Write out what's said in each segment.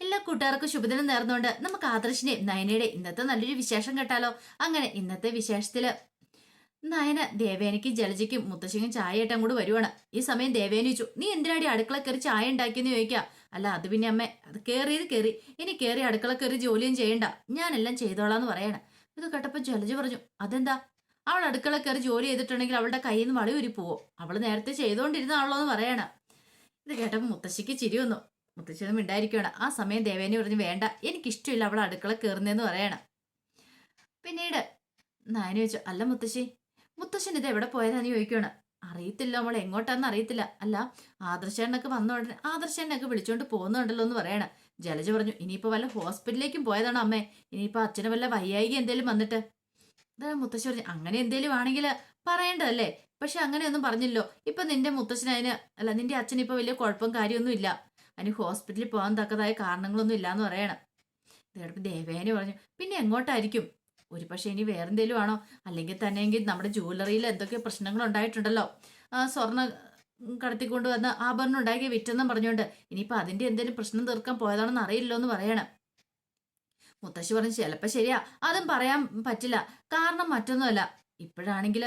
എല്ലാ കൂട്ടുകാർക്കും ശുഭദിനം നേർന്നുകൊണ്ട് നമുക്ക് ആദർശിനെ നയനയുടെ ഇന്നത്തെ നല്ലൊരു വിശേഷം കേട്ടാലോ? അങ്ങനെ ഇന്നത്തെ വിശേഷത്തിൽ നയന ദേവേനയ്ക്കും ജലജയ്ക്കും മുത്തശ്ശിക്കും ചായ ഏട്ടാൻ കൂടി വരുവാണ്. ഈ സമയം ദേവേന ചോദിച്ചു നീ എന്തിനാടി അടുക്കള കയറി ചായ ഉണ്ടാക്കിയെന്ന് ചോദിക്കാം? അല്ല അത് പിന്നെ അമ്മ അത് കയറിയത് കയറി ഇനി കയറി അടുക്കള കയറി ജോലിയും ചെയ്യണ്ട. ഞാനെല്ലാം ചെയ്തോളാന്ന് പറയണ. ഇത് കേട്ടപ്പോൾ ജലജ പറഞ്ഞു അതെന്താ? അവൾ അടുക്കള കയറി ജോലി ചെയ്തിട്ടുണ്ടെങ്കിൽ അവളുടെ കയ്യിൽ നിന്ന് വളി ഉരി പോവോ? അവൾ നേരത്തെ ചെയ്തുകൊണ്ടിരുന്നാണല്ലോ എന്ന് പറയണ. ഇത് കേട്ടപ്പോൾ മുത്തശ്ശിക്ക് ചിരി വന്നു. മുത്തശ്ശിയൊന്നും മിണ്ടായിരിക്കുകയാണ്. ആ സമയം ദേവേനി പറഞ്ഞു വേണ്ട എനിക്കിഷ്ടമില്ല അവൾ അടുക്കള കയറുന്നതെന്ന് പറയണം. പിന്നീട് നാനി ചോദിച്ചു അല്ല മുത്തശ്ശി മുത്തശ്ശൻ ഇത് എവിടെ പോയതാന്ന് ചോദിക്കുകയാണ്. അറിയത്തില്ല നമ്മൾ എങ്ങോട്ടാന്ന് അറിയത്തില്ല. അല്ല ആദർശേണ്ണൊക്കെ വന്ന ഉടനെ ആദർശേണ്ണൊക്കെ വിളിച്ചോണ്ട് പോകുന്നുണ്ടല്ലോ എന്ന് പറയണ. ജലജ പറഞ്ഞു ഇനിയിപ്പോ വല്ല ഹോസ്പിറ്റലിലേക്കും പോയതാണോ അമ്മേ? ഇനിയിപ്പോ അച്ഛന് വല്ല വയ്യായിക എന്തേലും വന്നിട്ട്? മുത്തശ്ശി പറഞ്ഞു അങ്ങനെ എന്തേലും ആണെങ്കിൽ പറയേണ്ടതല്ലേ? പക്ഷെ അങ്ങനെയൊന്നും പറഞ്ഞില്ലോ ഇപ്പൊ നിന്റെ മുത്തശ്ശനതിന് അല്ല നിന്റെ അച്ഛനിപ്പോൾ വലിയ കുഴപ്പം കാര്യമൊന്നും ഇല്ല അതിന് ഹോസ്പിറ്റലിൽ പോകാൻ തക്കതായ കാരണങ്ങളൊന്നും ഇല്ലാന്ന് പറയണം. ഇതേടത്ത് ദേവേനെ പറഞ്ഞു പിന്നെ എങ്ങോട്ടായിരിക്കും? ഒരു പക്ഷേ ഇനി വേറെന്തേലും ആണോ? അല്ലെങ്കിൽ തന്നെയെങ്കിൽ നമ്മുടെ ജുവലറിയിൽ എന്തൊക്കെ പ്രശ്നങ്ങൾ ഉണ്ടായിട്ടുണ്ടല്ലോ. സ്വർണ കടത്തിക്കൊണ്ട് വന്ന് ആഭരണം ഉണ്ടാക്കി വിറ്റെന്നും പറഞ്ഞുകൊണ്ട് ഇനിയിപ്പോൾ അതിന്റെ എന്തെങ്കിലും പ്രശ്നം തീർക്കാൻ പോയതാണെന്ന് അറിയില്ലോ എന്ന് പറയണം. മുത്തശ്ശി പറഞ്ഞു ചിലപ്പോൾ ശരിയാ. അതും പറയാൻ പറ്റില്ല. കാരണം മറ്റൊന്നുമല്ല. ഇപ്പോഴാണെങ്കിൽ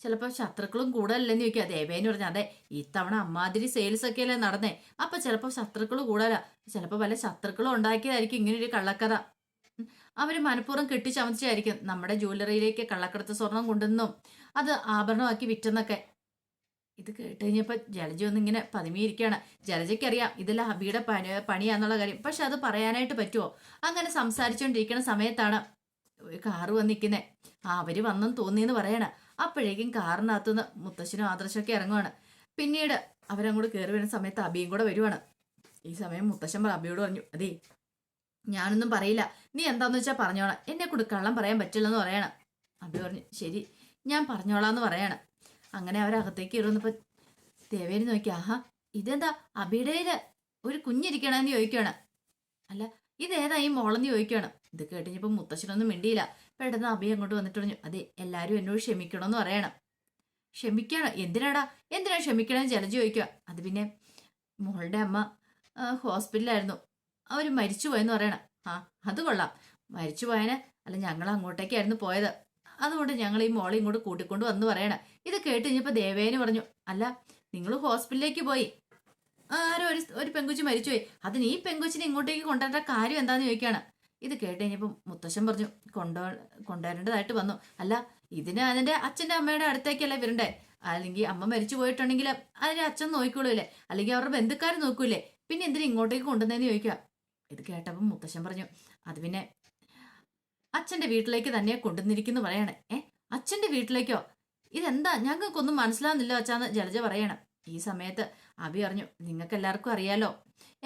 ചിലപ്പോൾ ശത്രുക്കളും കൂടുതലല്ലെന്ന് ചോദിക്കുക ദേവേന്ന് പറഞ്ഞു അതെ ഇത്തവണ അമ്മാതിരി സെയിൽസ് ഒക്കെ അല്ലേ നടന്നേ. അപ്പൊ ചിലപ്പോൾ ശത്രുക്കൾ കൂടല ചിലപ്പോൾ വല്ല ശത്രുക്കളും ഉണ്ടാക്കിയതായിരിക്കും ഇങ്ങനെ ഒരു കള്ളക്കഥ. അവർ മനഃപൂർവം കെട്ടിച്ചമച്ചായിരിക്കും നമ്മുടെ ജ്വല്ലറിയിലേക്ക് കള്ളക്കടത്ത് സ്വർണം കൊണ്ടുവന്നും അത് ആഭരണമാക്കി വിറ്റെന്നൊക്കെ. ഇത് കേട്ട് കഴിഞ്ഞപ്പോൾ ജലജ ഒന്നിങ്ങനെ പതുമിയിരിക്കുകയാണ് ജലജയ്ക്കറിയാം ഇതിൽ ഹബിയുടെ പണി പണിയാന്നുള്ള കാര്യം. പക്ഷെ അത് പറയാനായിട്ട് പറ്റുമോ അങ്ങനെ സംസാരിച്ചുകൊണ്ടിരിക്കുന്ന സമയത്താണ് കാറ് വന്നിരിക്കുന്നത് ആ അവർ വന്നെന്ന് തോന്നിയെന്ന് പറയണ. അപ്പോഴേക്കും കാറിനകത്തുനിന്ന് മുത്തശ്ശനും ആദർശമൊക്കെ ഇറങ്ങുവാണ്. പിന്നീട് അവരങ്ങോട്ട് കയറി വരുന്ന സമയത്ത് അബിയും കൂടെ വരുവാണ്. ഈ സമയം മുത്തശ്ശൻ അബിയോട് പറഞ്ഞു അതേ ഞാനൊന്നും പറയില്ല. നീ എന്താന്ന് വെച്ചാൽ പറഞ്ഞോളാം. എന്നെ കൂടെ കള്ളം പറയാൻ പറ്റില്ലെന്ന് പറയണം. അബി പറഞ്ഞു ശരി ഞാൻ പറഞ്ഞോളാന്ന് പറയണം. അങ്ങനെ അവരകത്തേക്ക് ഇരുന്നപ്പോ ദേവേനി നോക്കി ആഹാ ഇതെന്താ? അബിയുടെ ഒരു കുഞ്ഞിരിക്കണെന്ന് ചോദിക്കുകയാണ് അല്ല ഇതേതാ ഈ മോളെന്ന് ചോദിക്കുകയാണ് ഇത് കേട്ടിഞ്ഞപ്പോ മുത്തശ്ശനൊന്നും മിണ്ടിയില്ല. പെട്ടെന്ന് അഭി അങ്ങോട്ട് വന്നിട്ട് പറഞ്ഞു അതെ എല്ലാവരും എന്നോട് ക്ഷമിക്കണമെന്ന് പറയണം. ക്ഷമിക്കണം? എന്തിനാടാ? എന്തിനാ ക്ഷമിക്കണമെന്ന് ചലഞ്ച് ചോദിക്കുക. അത് പിന്നെ മോളുടെ അമ്മ ഹോസ്പിറ്റലായിരുന്നു അവർ മരിച്ചു പോയെന്ന് പറയണം. ആ അത് കൊള്ളാം. മരിച്ചു പോയന് അല്ല ഞങ്ങൾ അങ്ങോട്ടേക്കായിരുന്നു പോയത്. അതുകൊണ്ട് ഞങ്ങൾ ഈ മോളെ ഇങ്ങോട്ട് കൂട്ടിക്കൊണ്ട് വന്ന് പറയണം. ഇത് കേട്ട് കഴിഞ്ഞപ്പോൾ ദേവേന് പറഞ്ഞു അല്ല നിങ്ങൾ ഹോസ്പിറ്റലിലേക്ക് പോയി. ആരോ ഒരു ഒരു പെങ്കുച്ചി മരിച്ചുപോയി. അതിന് ഈ പെങ്കുച്ചിനെ ഇങ്ങോട്ടേക്ക് കൊണ്ടുവരേണ്ട കാര്യം എന്താണെന്ന് ചോദിക്കുകയാണ്. ഇത് കേട്ട് കഴിഞ്ഞപ്പോൾ മുത്തശ്ശൻ പറഞ്ഞു കൊണ്ടോ കൊണ്ടുവരേണ്ടതായിട്ട് വന്നു. അല്ല ഇതിന് അതിന്റെ അച്ഛന്റെ അമ്മയുടെ അടുത്തേക്കല്ലേ വരണ്ടേ? അല്ലെങ്കിൽ അമ്മ മരിച്ചു പോയിട്ടുണ്ടെങ്കിൽ അതിന് അച്ഛൻ നോക്കിക്കൊള്ളൂല്ലേ? അല്ലെങ്കിൽ അവരുടെ ബന്ധുക്കാർ നോക്കൂലേ പിന്നെ എന്തിനും ഇങ്ങോട്ടേക്ക് കൊണ്ടുവന്നതെന്ന് ചോദിക്കുക? ഇത് കേട്ടപ്പോൾ മുത്തശ്ശൻ പറഞ്ഞു അത് പിന്നെ അച്ഛന്റെ വീട്ടിലേക്ക് തന്നെ കൊണ്ടുവന്നിരിക്കുന്നു പറയണേ. ഏ അച്ഛന്റെ വീട്ടിലേക്കോ? ഇതെന്താ? ഞങ്ങൾക്കൊന്നും മനസ്സിലാവുന്നില്ല അച്ഛാന്ന് ജലജ പറയണം. ഈ സമയത്ത് അഭി അറിഞ്ഞു നിങ്ങൾക്ക് എല്ലാവർക്കും അറിയാലോ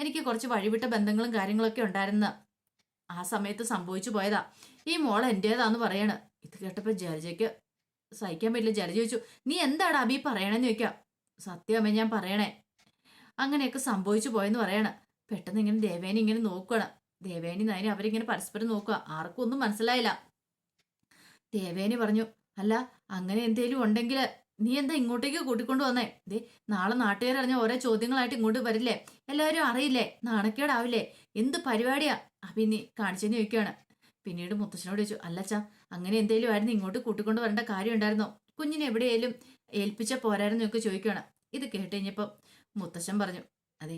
എനിക്ക് കുറച്ച് വഴിവിട്ട ബന്ധങ്ങളും കാര്യങ്ങളൊക്കെ ഉണ്ടായിരുന്ന. ആ സമയത്ത് സംഭവിച്ചു പോയതാ. ഈ മോൾ എന്റെതാന്ന് പറയണ്. ഇത് കേട്ടപ്പോൾ ജലജയ്ക്ക് സഹിക്കാൻ പറ്റില്ല. ജലജ ചോദിച്ചു നീ എന്താണ് അബി പറയണെന്ന് ചോദിക്കാം? സത്യമേ ഞാൻ പറയണേ. അങ്ങനെയൊക്കെ സംഭവിച്ചു പോയെന്ന് പറയണ. പെട്ടെന്ന് ഇങ്ങനെ ദേവേനി ഇങ്ങനെ നോക്കുകയാണ് ദേവേനി നയനി അവരിങ്ങനെ പരസ്പരം നോക്കുക ആർക്കും ഒന്നും മനസ്സിലായില്ല. ദേവേനി പറഞ്ഞു അല്ല അങ്ങനെ എന്തേലും ഉണ്ടെങ്കിൽ നീ എന്താ ഇങ്ങോട്ടേക്ക് കൂട്ടിക്കൊണ്ട് വന്നേ? ദേ നാളെ നാട്ടുകാരറിഞ്ഞ ഓരോ ചോദ്യങ്ങളായിട്ട് ഇങ്ങോട്ട് വരില്ലേ? എല്ലാവരും അറിയില്ലേ? നാണക്കേടാവില്ലേ? എന്ത് പരിപാടിയാ? അഭിനി കാണിച്ചെന്ന് ചോദിക്കുകയാണ് പിന്നീട് മുത്തശ്ശനോട് ചോദിച്ചു അല്ലച്ചാ അങ്ങനെ എന്തേലും ആയിരുന്നു ഇങ്ങോട്ട് കൂട്ടിക്കൊണ്ട് വരേണ്ട കാര്യം ഉണ്ടായിരുന്നോ? കുഞ്ഞിനെ എവിടെയെങ്കിലും ഏൽപ്പിച്ച പോരായിരുന്നു? ഒക്കെ ചോദിക്കുകയാണ് ഇത് കേട്ട് കഴിഞ്ഞപ്പോൾ മുത്തശ്ശൻ പറഞ്ഞു അതെ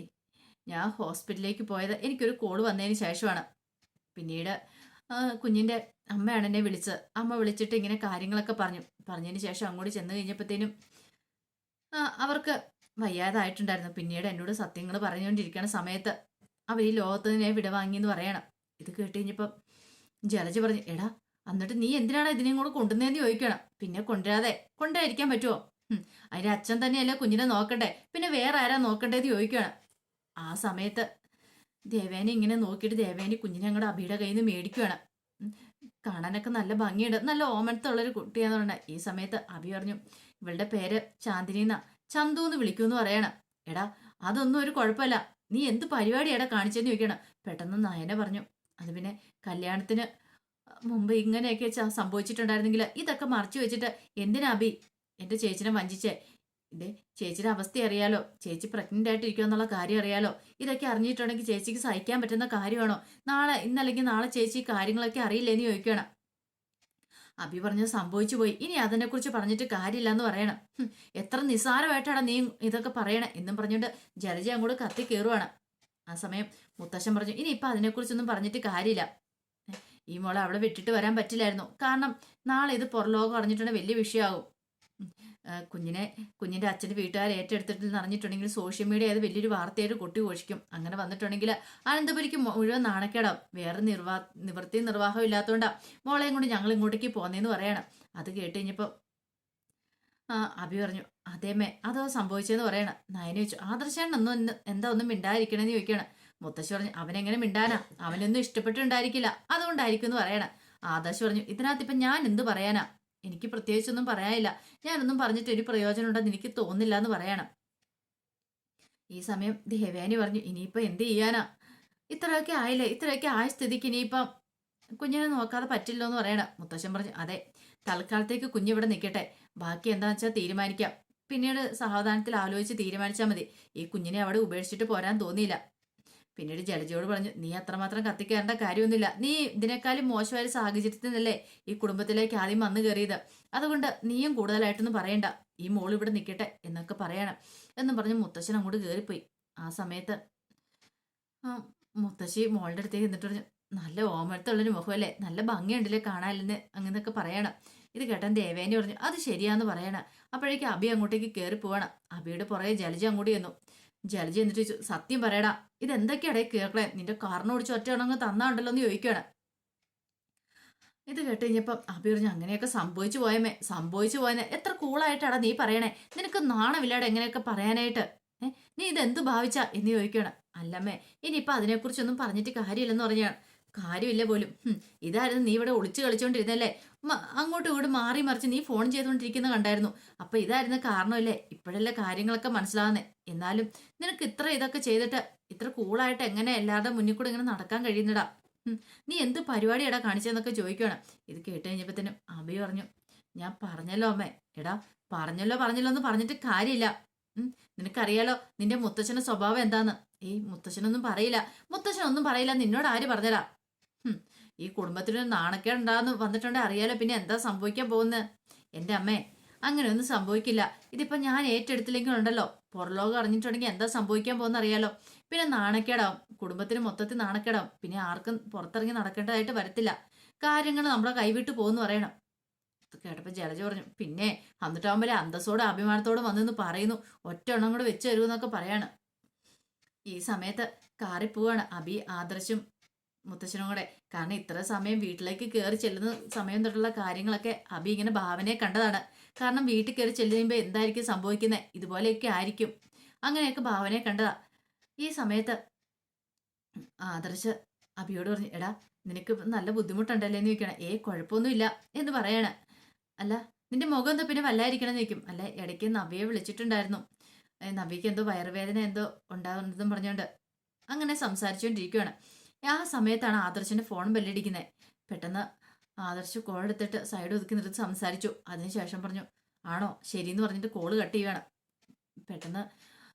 ഞാൻ ഹോസ്പിറ്റലിലേക്ക് പോയത്. എനിക്കൊരു കോൾ വന്നതിന് ശേഷമാണ്. പിന്നീട് കുഞ്ഞിന്റെ അമ്മയാണ് എന്നെ വിളിച്ചത്. അമ്മ വിളിച്ചിട്ട് ഇങ്ങനെ കാര്യങ്ങളൊക്കെ പറഞ്ഞു. പറഞ്ഞതിന് ശേഷം അങ്ങോട്ട് ചെന്ന് കഴിഞ്ഞപ്പോഴത്തേനും അവർക്ക് വയ്യാതായിട്ടുണ്ടായിരുന്നു. പിന്നീട് എന്നോട് സത്യങ്ങൾ പറഞ്ഞുകൊണ്ടിരിക്കുന്ന സമയത്ത് അവർ ഈ ലോകത്ത് നിന്നെ വിടവാങ്ങിയെന്ന് പറയണം. ഇത് കേട്ട് കഴിഞ്ഞപ്പം ജലജ പറഞ്ഞു എടാ എന്നിട്ട് നീ എന്തിനാണ് ഇതിനെയും കൂടെ കൊണ്ടുവന്നതെന്ന് ചോദിക്കണം? പിന്നെ കൊണ്ടുവരാതെ കൊണ്ടുവരാതിരിക്കാൻ പറ്റുമോ അതിന്റെ അച്ഛൻ തന്നെയല്ലേ കുഞ്ഞിനെ നോക്കണ്ടേ? പിന്നെ വേറെ ആരാ നോക്കണ്ടേന്ന് ചോദിക്കുകയാണ് ആ സമയത്ത് ദേവേനെ ഇങ്ങനെ നോക്കിയിട്ട് ദേവേനി കുഞ്ഞിനെ അങ്ങോട്ട് അഭിയുടെ കയ്യിൽ നിന്ന് മേടിക്കുകയാണ് കാണാനൊക്കെ നല്ല ഭംഗിയുണ്ട്. നല്ല ഓമനത്തുള്ളൊരു കുട്ടിയാന്ന് പറഞ്ഞ. ഈ സമയത്ത് അഭി പറഞ്ഞു ഇവളുടെ പേര് ചാന്ദിനിന്ന. ചന്തു എന്ന് വിളിക്കൂന്ന് പറയണം. എടാ അതൊന്നും ഒരു കുഴപ്പമില്ല. നീ എന്ത് പരിപാടിയാടാ കാണിച്ചെന്ന് ചോദിക്കണം പെട്ടെന്ന് നയന പറഞ്ഞു അത് പിന്നെ കല്യാണത്തിന് മുമ്പ് ഇങ്ങനെയൊക്കെ സംഭവിച്ചിട്ടുണ്ടായിരുന്നെങ്കിൽ ഇതൊക്കെ മറച്ചു വെച്ചിട്ട് എന്തിനാ അബി എന്റെ ചേച്ചിനെ വഞ്ചിച്ചേ? എന്റെ ചേച്ചിയുടെ അവസ്ഥ അറിയാലോ ചേച്ചി പ്രഗ്നന്റ് ആയിട്ടിരിക്കുക എന്നുള്ള കാര്യം അറിയാലോ ഇതൊക്കെ അറിഞ്ഞിട്ടുണ്ടെങ്കിൽ ചേച്ചിക്ക് സഹിക്കാൻ പറ്റുന്ന കാര്യമാണോ? നാളെ ഇന്നല്ലെങ്കിൽ നാളെ ചേച്ചി കാര്യങ്ങളൊക്കെ അറിയില്ലെന്ന് ചോദിക്കണം അഭി പറഞ്ഞത് സംഭവിച്ചു പോയി. ഇനി അതിനെക്കുറിച്ച് പറഞ്ഞിട്ട് കാര്യമില്ല എന്ന് പറയണം എത്ര നിസ്സാരമായിട്ടാണ് നീ ഇതൊക്കെ പറയണേ എന്നും പറഞ്ഞുകൊണ്ട് ജലജ അങ്ങോട്ട് കത്തി കയറുവാണ് ആ സമയം മുത്തശ്ശൻ പറഞ്ഞു ഇനി ഇപ്പൊ അതിനെക്കുറിച്ചൊന്നും പറഞ്ഞിട്ട് കാര്യമില്ല. ഈ മോളെ അവളെ വിട്ടിട്ട് വരാൻ പറ്റില്ലായിരുന്നു. കാരണം നാളെ ഇത് പുറലോകം അറിഞ്ഞിട്ടുണ്ടെങ്കിൽ വലിയ വിഷയമാകും. കുഞ്ഞിനെ കുഞ്ഞിന്റെ അച്ഛന്റെ വീട്ടുകാർ ഏറ്റെടുത്തിട്ട് അറിഞ്ഞിട്ടുണ്ടെങ്കിൽ സോഷ്യൽ മീഡിയ അത് വലിയൊരു വാർത്തയായിട്ട് കൊട്ടി ഘോഷിക്കും അങ്ങനെ വന്നിട്ടുണ്ടെങ്കിൽ അനന്തപുരിക്ക് മുഴുവൻ നാണക്കേടാവും. വേറെ നിർവാ നിവൃത്തി നിർവാഹം ഇല്ലാത്തതുകൊണ്ടാണ് മോളെയും കൊണ്ട് ഞങ്ങൾ ഇങ്ങോട്ടേക്ക് പോന്നേന്ന് പറയണം. അത് കേട്ട് കഴിഞ്ഞപ്പോൾ അഭി പറഞ്ഞു അതേമേ അതോ സംഭവിച്ചതെന്ന് പറയണം. നയന ചോദിച്ചു ആദർശാണ്? ഒന്നും എന്താ ഒന്നും മിണ്ടായിരിക്കണമെന്ന് ചോദിക്കണം മുത്തശ്ശി പറഞ്ഞു അവനെങ്ങനെ മിണ്ടാനാ? അവനൊന്നും ഇഷ്ടപ്പെട്ടുണ്ടായിരിക്കില്ല അതുകൊണ്ടായിരിക്കും എന്ന് പറയണം. ആദർശ് പറഞ്ഞു ഇതിനകത്ത് ഇപ്പം ഞാൻ എന്ത് പറയാനാ? എനിക്ക് പ്രത്യേകിച്ചൊന്നും പറയാനില്ല. ഞാനൊന്നും പറഞ്ഞിട്ട് ഒരു പ്രയോജനം ഉണ്ടെന്ന് എനിക്ക് തോന്നില്ല എന്ന് പറയണം. ഈ സമയം ദേവയാനി പറഞ്ഞു ഇനിയിപ്പോൾ എന്ത് ചെയ്യാനാ? ഇത്രയൊക്കെ ആയില്ലേ? ഇത്രയൊക്കെ ആയ സ്ഥിതിക്ക് ഇനിയിപ്പം കുഞ്ഞിനെ നോക്കാതെ പറ്റില്ലോ എന്ന് പറയണം. മുത്തശ്ശൻ പറഞ്ഞു അതെ തൽക്കാലത്തേക്ക് കുഞ്ഞിവിടെ നിൽക്കട്ടെ. ബാക്കി എന്താണെന്ന് വെച്ചാൽ തീരുമാനിക്കാം. പിന്നീട് സാവധാനത്തിൽ ആലോചിച്ച് തീരുമാനിച്ചാൽ മതി. ഈ കുഞ്ഞിനെ അവിടെ ഉപേക്ഷിച്ചിട്ട് പോരാൻ തോന്നിയില്ല. പിന്നീട് ജലജയോട് പറഞ്ഞു നീ അത്രമാത്രം കത്തിക്കേണ്ട കാര്യമൊന്നുമില്ല. നീ ഇതിനേക്കാളും മോശമായ സാഹചര്യത്തിൽ നിന്നല്ലേ ഈ കുടുംബത്തിലേക്ക് ആദ്യം വന്നു കയറിയത്. അതുകൊണ്ട് നീയും കൂടുതലായിട്ടൊന്നും പറയണ്ട. ഈ മോൾ ഇവിടെ നിൽക്കട്ടെ എന്നൊക്കെ പറയണം. എന്നും പറഞ്ഞ് മുത്തശ്ശൻ അങ്ങോട്ട് കയറിപ്പോയി. ആ സമയത്ത് മുത്തശ്ശി മോളുടെ അടുത്തേക്ക് എന്നിട്ട് പറഞ്ഞു നല്ല ഓമനത്തുള്ളൊരു മുഖമല്ലേ? നല്ല ഭംഗിയുണ്ടല്ലേ കാണാനില്ലെന്ന് അങ്ങനെയൊക്കെ പറയണം. ഇത് കേട്ടാൻ ദേവേനെ പറഞ്ഞു അത് ശരിയാന്ന് പറയണം. അപ്പോഴേക്കും അബി അങ്ങോട്ടേക്ക് കയറി പോവണം അബിയുടെ പുറകെ ജലജ അങ്ങോട്ട് ചെന്നു. ജലജ എന്നിട്ട് സത്യം പറയടാ ഇതെന്തൊക്കെയാടേ കേൾക്കണേ? നിന്റെ കാറിന് ഓടിച്ച് ഒറ്റ ഉണങ്ങ് തന്നാണ്ടല്ലോ എന്ന് ചോദിക്കുകയാണ് ഇത് കേട്ട് കഴിഞ്ഞപ്പം അഭി അങ്ങനെയൊക്കെ സംഭവിച്ചു പോയമേ സംഭവിച്ചു പോയെന്ന് എത്ര കൂളായിട്ടാടാ നീ പറയണേ? നിനക്ക് നാണമില്ലാടെ എങ്ങനെയൊക്കെ പറയാനായിട്ട്? നീ ഇതെന്ത് ഭാവിച്ച? എന്ന് ചോദിക്കുകയാണ്. അല്ലമ്മേ ഇനിയിപ്പൊ അതിനെക്കുറിച്ചൊന്നും പറഞ്ഞിട്ട് കാര്യമില്ലെന്ന് പറഞ്ഞാണ്. കാര്യമില്ല പോലും. ഇതായിരുന്നു നീ ഇവിടെ ഒളിച്ചു കളിച്ചോണ്ടിരുന്നല്ലേ അങ്ങോട്ടും ഇങ്ങോട്ടും മാറി മറിച്ച് നീ ഫോൺ ചെയ്തുകൊണ്ടിരിക്കുന്ന കണ്ടായിരുന്നു. അപ്പൊ ഇതായിരുന്നു കാരണമല്ലേ? ഇപ്പോഴല്ലേ കാര്യങ്ങളൊക്കെ മനസ്സിലാവുന്നേ. എന്നാലും നിനക്ക് ഇത്ര ഇതൊക്കെ ചെയ്തിട്ട് ഇത്ര കൂളായിട്ട് എങ്ങനെ എല്ലാവരുടെ മുന്നിൽ കൂടെ ഇങ്ങനെ നടക്കാൻ കഴിയുന്നടാ? നീ എന്ത് പരിപാടി പരിപാടിയാടാ കാണിച്ചതെന്നൊക്കെ ചോദിക്കണം ഇത് കേട്ട് കഴിഞ്ഞപ്പോഴത്തേനും അബി പറഞ്ഞു ഞാൻ പറഞ്ഞല്ലോ അമ്മേ. എടാ പറഞ്ഞല്ലോ പറഞ്ഞല്ലോ എന്ന് പറഞ്ഞിട്ട് കാര്യമില്ല. നിനക്കറിയാലോ നിന്റെ മുത്തച്ഛന്റെ സ്വഭാവം എന്താന്ന്? ഏയ് മുത്തച്ഛനൊന്നും പറയില്ല. മുത്തച്ഛനൊന്നും പറയില്ല. നിന്നോട് ആര് പറഞ്ഞതാ? ഹും, ഈ കുടുംബത്തിനൊരു നാണക്കേടുണ്ടാന്ന് വന്നിട്ടുണ്ട് അറിയാലോ പിന്നെ എന്താ സംഭവിക്കാൻ പോകുന്നത്? എന്റെ അമ്മേ അങ്ങനെയൊന്നും സംഭവിക്കില്ല. ഇതിപ്പോ ഞാൻ ഏറ്റെടുത്തില്ലെങ്കിൽ ഉണ്ടല്ലോ പുറലോകം അറിഞ്ഞിട്ടുണ്ടെങ്കിൽ എന്താ സംഭവിക്കാൻ പോകുന്ന അറിയാലോ. പിന്നെ നാണക്കേടാവും. കുടുംബത്തിന് മൊത്തത്തിൽ നാണക്കേടാവും. പിന്നെ ആർക്കും പുറത്തിറങ്ങി നടക്കേണ്ടതായിട്ട് വരത്തില്ല. കാര്യങ്ങൾ നമ്മളെ കൈവിട്ട് പോകുന്നു പറയണം. കേട്ടപ്പോൾ കേട്ടപ്പോ ജലജ പറഞ്ഞു പിന്നെ അന്നിട്ടാവുമ്പോൾ അന്തസ്സോടെ അഭിമാനത്തോടെ വന്നെന്ന് പറയുന്നു. ഒറ്റ എണ്ണം കൂടെ വെച്ച് തരുമെന്നൊക്കെ പറയാണ്. ഈ സമയത്ത് കാറി പോവാണ്. അബി ആദർശും മുത്തശ്ശനും കൂടെ കാരണം ഇത്ര സമയം വീട്ടിലേക്ക് കയറി ചെല്ലുന്ന സമയം തൊട്ടുള്ള കാര്യങ്ങളൊക്കെ അബി ഇങ്ങനെ ഭാവനയെ കണ്ടതാണ്. കാരണം വീട്ടിൽ കയറി ചെല്ലുമ്പോൾ എന്തായിരിക്കും സംഭവിക്കുന്നത് ഇതുപോലെയൊക്കെ ആയിരിക്കും. അങ്ങനെയൊക്കെ ഭാവനയെ കണ്ടതാ. ഈ സമയത്ത് ആദർശ് അബിയോട് പറഞ്ഞു എടാ നിനക്ക് നല്ല ബുദ്ധിമുട്ടുണ്ടല്ലേ? എന്ന് ചോദിക്കണം ഏ കുഴപ്പമൊന്നുമില്ല എന്ന് പറയാണ്. അല്ല നിന്റെ മുഖം എന്തോ പിന്നെ വല്ലായിരിക്കണം ചോദിക്കും. അല്ല ഇടയ്ക്ക് നവ്യയെ വിളിച്ചിട്ടുണ്ടായിരുന്നു. നവ്യക്ക് എന്തോ വയറുവേദന എന്തോ ഉണ്ടാകുന്നതെന്നും പറഞ്ഞുകൊണ്ട് അങ്ങനെ സംസാരിച്ചുകൊണ്ടിരിക്കുകയാണ് ആ സമയത്താണ് ആദർശിന്റെ ഫോൺ ബെല്ലടിക്കുന്നത് പെട്ടെന്ന് ആദർശ് കോൾ എടുത്തിട്ട് സൈഡ് ഒതുക്കി നിർത്തി സംസാരിച്ചു. അതിനുശേഷം പറഞ്ഞു ആണോ? ശരിയെന്ന് പറഞ്ഞിട്ട് കോൾ കട്ട് ചെയ്യുകയാണ് പെട്ടെന്ന്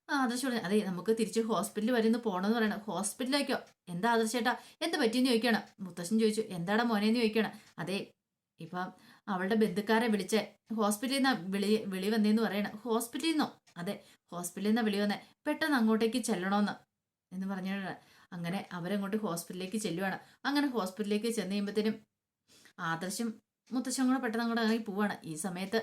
ആദർശ് പറഞ്ഞു അതെ നമുക്ക് തിരിച്ച് ഹോസ്പിറ്റലിൽ വരെ ഒന്ന് പോകണമെന്ന് പറയണം. ഹോസ്പിറ്റലിലേക്കോ എന്താ ആദർശേട്ടാ എന്ത് പറ്റിയെന്ന് ചോദിക്കണം. മുത്തശ്ശൻ ചോദിച്ചു എന്താടാ മോനെന്ന് ചോദിക്കണം. അതെ ഇപ്പം അവളുടെ ബന്ധുക്കാരെ വിളിച്ച. ഹോസ്പിറ്റലിൽ നിന്നാ വിളി വിളി വന്നേന്ന് പറയണം. ഹോസ്പിറ്റലിൽ നിന്നോ അതെ ഹോസ്പിറ്റലിൽ നിന്നാ വിളി വന്നേ. പെട്ടെന്ന് അങ്ങോട്ടേക്ക് ചെല്ലണമെന്ന് എന്ന് പറഞ്ഞാണ് അങ്ങനെ അവരെ അവരങ്ങോട്ട് ഹോസ്പിറ്റലിലേക്ക് ചെല്ലുവാണ്. അങ്ങനെ ഹോസ്പിറ്റലിലേക്ക് ചെന്ന് കഴിയുമ്പോഴത്തേനും ആദർശം മുത്തശ്ശൻ കൂടെ പെട്ടെന്ന് അങ്ങോട്ട് ഇറങ്ങി പോവാണ്. ഈ സമയത്ത്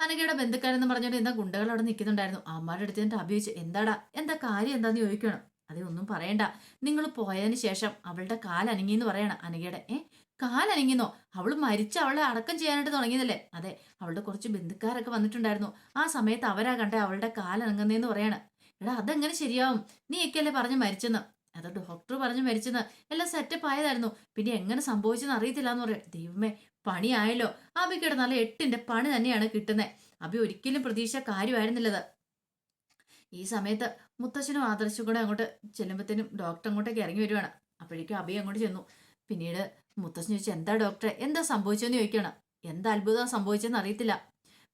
അനഘയുടെ ബന്ധുക്കാരെന്ന് പറഞ്ഞുകൊണ്ട് എന്താ ഗുണ്ടകൾ അവിടെ നിൽക്കുന്നുണ്ടായിരുന്നു. അമ്മയുടെ അടുത്ത് എന്നിട്ട് അഭിയോഗിച്ച് എന്താടാ? എന്താ കാര്യം? എന്താന്ന് ചോദിക്കണം അതേ ഒന്നും പറയണ്ട. നിങ്ങൾ പോയതിന് ശേഷം അവളുടെ കാലനങ്ങി എന്ന് പറയണം അനഘയുടെ. ഏ? കാലനങ്ങിന്നോ അവൾ മരിച്ച അവളെ അടക്കം ചെയ്യാനായിട്ട് തുടങ്ങിയതല്ലേ? അതെ അവളുടെ കുറച്ച് ബന്ധുക്കാരൊക്കെ വന്നിട്ടുണ്ടായിരുന്നു. ആ സമയത്ത് അവരാ കണ്ടേ അവളുടെ കാലനങ്ങുന്നതെന്ന് പറയാണ്. എടാ അതെങ്ങനെ ശരിയാവും? നീ ഒക്കെയല്ലേ പറഞ്ഞ് മരിച്ചെന്ന്? അത് ഡോക്ടർ പറഞ്ഞു മരിച്ചെന്ന്. എല്ലാം സെറ്റപ്പ് ആയതായിരുന്നു. പിന്നെ എങ്ങനെ സംഭവിച്ചെന്ന് അറിയത്തില്ല എന്ന് പറയാം ദൈവമേ പണിയായല്ലോ. അബിക്കയുടെ നല്ല എട്ടിന്റെ പണി തന്നെയാണ് കിട്ടുന്നത് അബി ഒരിക്കലും പ്രതീക്ഷ കാര്യമായിരുന്നില്ലത്. ഈ സമയത്ത് മുത്തശ്ശനും ആദർശും കൂടെ അങ്ങോട്ട് ചെല്ലുമ്പോഴത്തേനും ഡോക്ടർ അങ്ങോട്ടേക്ക് ഇറങ്ങി വരുവാണ്. അപ്പോഴേക്കും അബി അങ്ങോട്ട് ചെന്നു. പിന്നീട് മുത്തശ്ശൻ ചോദിച്ചു എന്താ ഡോക്ടർ എന്താ സംഭവിച്ചതെന്ന് ചോദിക്കണം എന്താ അത്ഭുതം സംഭവിച്ചെന്ന് അറിയത്തില്ല.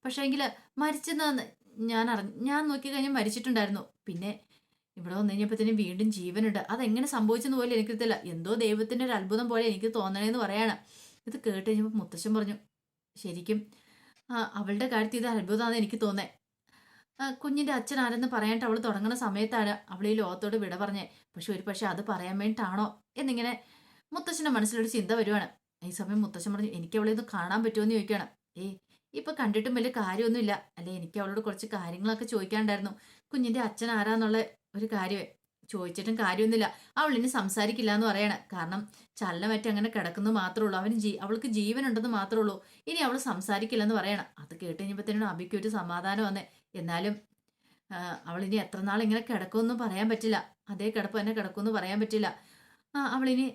പക്ഷേങ്കിൽ മരിച്ചെന്ന് ഞാൻ അറി ഞാൻ നോക്കി കഴിഞ്ഞാൽ മരിച്ചിട്ടുണ്ടായിരുന്നു. പിന്നെ ഇവിടെ വന്നു കഴിഞ്ഞപ്പോഴത്തേനും വീണ്ടും ജീവനുണ്ട്. അതെങ്ങനെ സംഭവിച്ചെന്ന് പോലും എനിക്കറിയത്തില്ല. എന്തോ ദൈവത്തിന്റെ ഒരു അത്ഭുതം പോലെ എനിക്ക് തോന്നണേന്ന് പറയാണ്. ഇത് കേട്ട് കഴിഞ്ഞപ്പോൾ മുത്തശ്ശൻ പറഞ്ഞു ശരിക്കും അവളുടെ കാര്യത്തിൽ ഇത് അത്ഭുതമാണെന്ന് എനിക്ക് തോന്നേ. കുഞ്ഞിന്റെ അച്ഛൻ ആരെന്ന് പറയാനായിട്ട് അവൾ തുടങ്ങുന്ന സമയത്താണ് അവൾ ഈ ലോകത്തോട് വിട പറഞ്ഞേ. പക്ഷെ ഒരു പക്ഷെ അത് പറയാൻ വേണ്ടിയിട്ടാണോ? എന്നിങ്ങനെ മുത്തശ്ശന്റെ മനസ്സിലൊരു ചിന്ത വരുവാണ്. ഈ സമയം മുത്തശ്ശൻ പറഞ്ഞു എനിക്ക് അവളെ ഒന്ന് കാണാൻ പറ്റുമോ എന്ന് ചോദിക്കുകയാണ്. ഏയ് ഇപ്പൊ കണ്ടിട്ടും വലിയ കാര്യമൊന്നുമില്ല. അല്ലെ എനിക്ക് അവളോട് കുറച്ച് കാര്യങ്ങളൊക്കെ ചോദിക്കാണ്ടായിരുന്നു കുഞ്ഞിന്റെ അച്ഛൻ ആരാന്നുള്ള ഒരു കാര്യം ചോദിച്ചിട്ടും കാര്യമൊന്നുമില്ല. അവൾ ഇനി സംസാരിക്കില്ല എന്ന് പറയണ. കാരണം ചലനമറ്റ അങ്ങനെ കിടക്കുന്നു മാത്രമേ ഉള്ളൂ. അവന് ജീ അവൾക്ക് ജീവനുണ്ടെന്ന് മാത്രമേ ഉള്ളൂ. ഇനി അവൾ സംസാരിക്കില്ല എന്ന് പറയണം. അത് കേട്ട് കഴിഞ്ഞപ്പോഴത്തേനും അബിക്ക് ഒരു സമാധാനം വന്നേ എന്നാലും അവൾ ഇനി എത്ര നാൾ ഇങ്ങനെ കിടക്കുമെന്നും പറയാൻ പറ്റില്ല. അതേ കിടപ്പ് തന്നെ കിടക്കുമെന്ന് പറയാൻ പറ്റില്ല. അവളിനി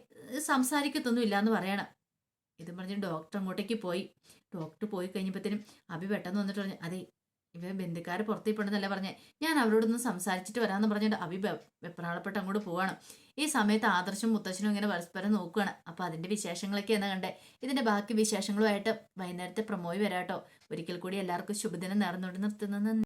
സംസാരിക്കത്തൊന്നും ഇല്ല എന്ന് പറയണം. ഇതും പറഞ്ഞ് ഡോക്ടർ അങ്ങോട്ടേക്ക് പോയി. ഡോക്ടർ പോയി കഴിഞ്ഞപ്പോഴത്തേനും അബി പെട്ടെന്ന് വന്നിട്ട് പറഞ്ഞു അതെ ഇവ ബന്ധുക്കാർ പുറത്തേക്ക് പറഞ്ഞ. പറഞ്ഞേ ഞാൻ അവരോടൊന്ന് സംസാരിച്ചിട്ട് വരാമെന്ന് പറഞ്ഞിട്ട് അഭി വെപ്രാളപ്പെട്ട് അങ്ങോട്ട് പോവാണ്. ഈ സമയത്ത് ആദർശം മുത്തശ്ശനും ഇങ്ങനെ പരസ്പരം നോക്കുകയാണ് അപ്പോൾ അതിന്റെ വിശേഷങ്ങളൊക്കെ എന്നാ കണ്ടേ? ഇതിന്റെ ബാക്കി വിശേഷങ്ങളുമായിട്ട് വൈകുന്നേരത്തെ പ്രമോയി വരാട്ടോ. ഒരിക്കൽ കൂടി എല്ലാവർക്കും ശുഭദിനം നേർന്നുകൊണ്ട് നിർത്തുന്നത്